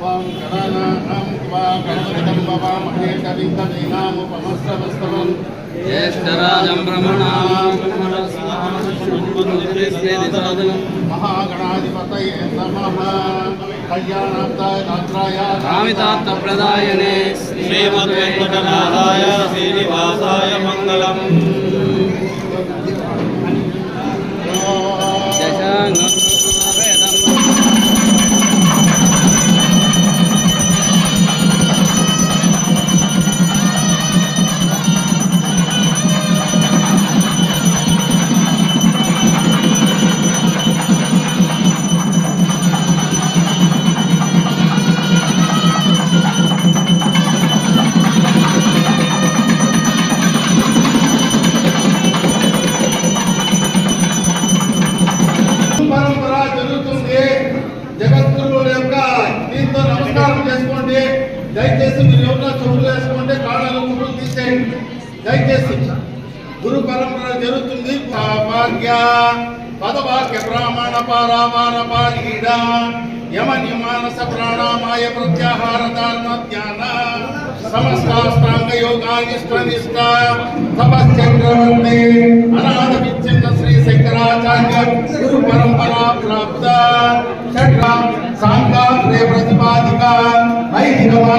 त्वां गणानां त्वा गणपतिं भवामहे कविं कवीनामुपमस्तवस्तवम् ज्येष्ठराजं ब्रह्मणां महागणाधिपतये नमः कल्याणान्ताय गात्राय कामितार्थप्रदायने श्रीमद्वेङ्कटनाथाय श्रीनिवासाय मङ्गलम् మీరు ఎవరైనా చెప్పులు వేసుకోండి కాళ్ళలో తీసేయండి దయచేసి గురు పరంపర జరుగుతుంది. భాగ్య పదవాక్య బ్రాహ్మణ పారావార పారీడ యమ నిమానస ప్రాణామాయ ప్రత్యాహార ధారణ ధ్యాన సమస్తాష్టాంగ యోగానిష్ట నిష్ట తపశ్చక్రవర్తి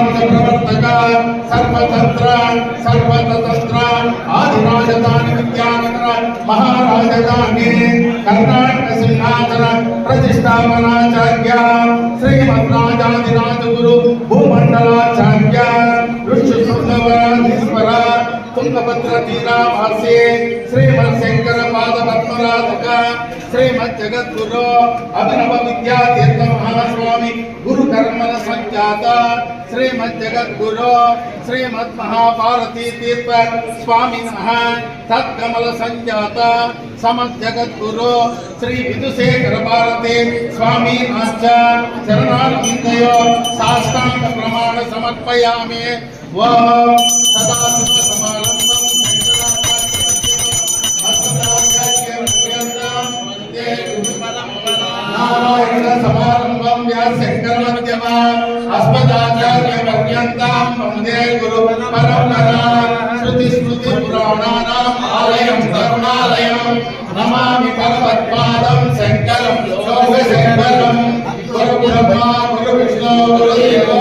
ఐహిక మార్గ ప్రవర్తక సర్వతంత్ర సర్వతంత్ర ఆది రాజధాని విద్యానగర మహారాజధాని కర్ణాటక సింహాసన ప్రతిష్టాపనాచార్య శ్రీమద్ రాజాదిరాజ ತೀರಾಭಾಸ್ಯೆ ಶ್ರೀಮತ್ಶಂಕರ ಪಾದ ಪದ್ಮರಾಧಕ ಶ್ರೀಮದ್ ಜಗದ್ಗುರು ಅಭಿನವ ವಿದ್ಯಾತೀರ್ಥ ಮಹಾಸ್ವಾಮಿ ಗುರು ಕರ್ಮನ ಸಂಖ್ಯಾತ ಶ್ರೀಮದ್ ಜಗದ್ಗುರು ಶ್ರೀಮದ್ ಮಹಾಭಾರತಿ ತೀರ್ಥ ಸ್ವಾಮಿ ನಮಃ ತತ್ಕಮಲ ಸಂಜಾತ ಸಮದ್ ಜಗದ್ಗುರು ಶ್ರೀ ವಿದುಶೇಖರ ಭಾರತಿ ಸ್ವಾಮಿ ನಾಚ ಚರಣಾರ್ಗಿಂದಯೋ ಸಾಷ್ಟಾಂಗ ಪ್ರಮಾಣ ಸಮರ್ಪಯಾಮಿ ಓಂ ಸದಾ నారాయణ సమారంభం వ్యాసంకరమధ్యమ అస్మదాచార్య పర్యంతం వందే గురు పరంపరా శృతి స్మృతి పురాణానాం ఆలయం కరుణాలయం నమామి పరమత్పాదం శంకరం లోక శంకరం గురు బ్రహ్మ గురు విష్ణు గురు దేవో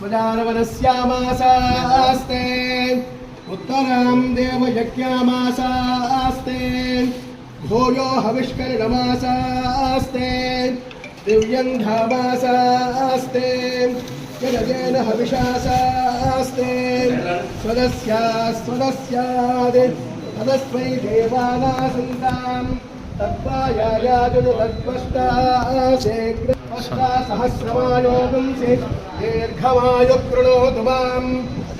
स्वजानवनस्यामासास्ते उत्तरां देवयज्ञामासास्ते भूयो हविष्करणमासास्ते दिव्यङ्घामासास्ते यजजेन हविषासास्ते स्वदस्या स्वदस्याद् तदस्मै देवानासन्ताम् तत्त्वायायाजुनु तत्पष्टाशेग्र सहस्रमायोगं दीर्घमायु कृणोतु माँ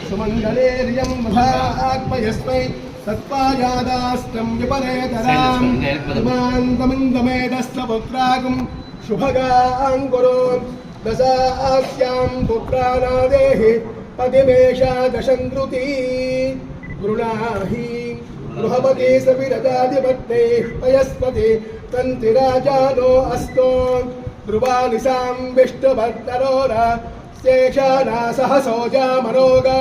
सुमङ्गलेर्यं वधात्मयस्मै सत्त्वायादास्तं विपरेतरां मान्दमिन्दमेदस्तपुत्रागं शुभगाङ्कुरो दशास्यां पुत्राणादेहि पयस्पति तन्ति अस्तो। ध्रुवानिसां विष्णुभट्टरोर शेषाना सहसोजा मनोगा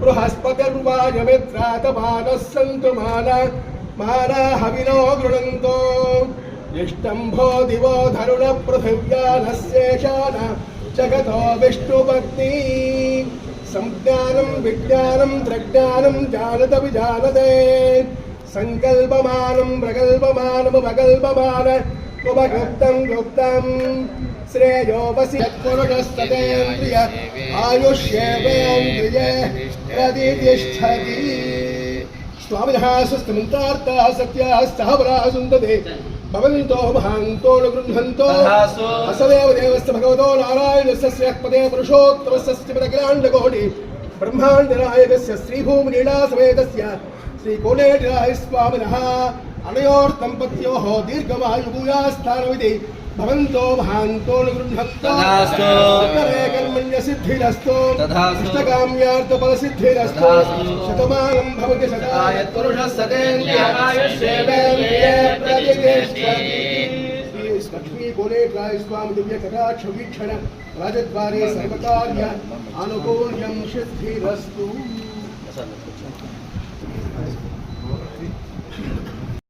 बृहस्पतिर्वायमित्रातमानः सन्तु माना माना हविनो गृणन्तो निष्टम्भो दिवो धरुणपृथिव्यानस्येषान जगतो विष्णुभक्ति संज्ञानं विज्ञानं प्रज्ञानं जानत विजानते सङ्कल्पमानं प्रकल्पमानमुपकल्पमान उपगुप्तं गुप्तं श्रेयो वसि यत्पुरुषस्ततेन्द्रिय आयुष्येवेन्द्रिये प्रतिष्ठति स्वामिनः स्वस्तमन्तार्थः सत्याः स्थावराः सुन्दते भवन्तो महान्तो न गृह्णन्तो। असदेव देवस्य भगवतो नारायणस्य श्रेयःपदे पुरुषोत्तमस्य श्रीमदखिलाण्डकोटि ब्रह्माण्डनायकस्य श्रीभूमिलीलासमेतस्य श्रीकोलेटिराय स्वामिनः अनयोर् दम्पत्योः दीर्घवायुभूयास्थानमिति भवन्तो भान्तो निगृह्णन्तरे कर्मण्यसिद्धिरस्तु इष्टकाम्यार्थफलसिद्धिरस्तु शतमानं भवति सदा यत्पुरुषः सतेन्द्रियायुष्येवेष्टि लक्ष्मी गोले स्वाम दिव्य कटाक्ष वीक्षण राजद्वारे सर्वकार्य अनुकूल्यं सिद्धिरस्तु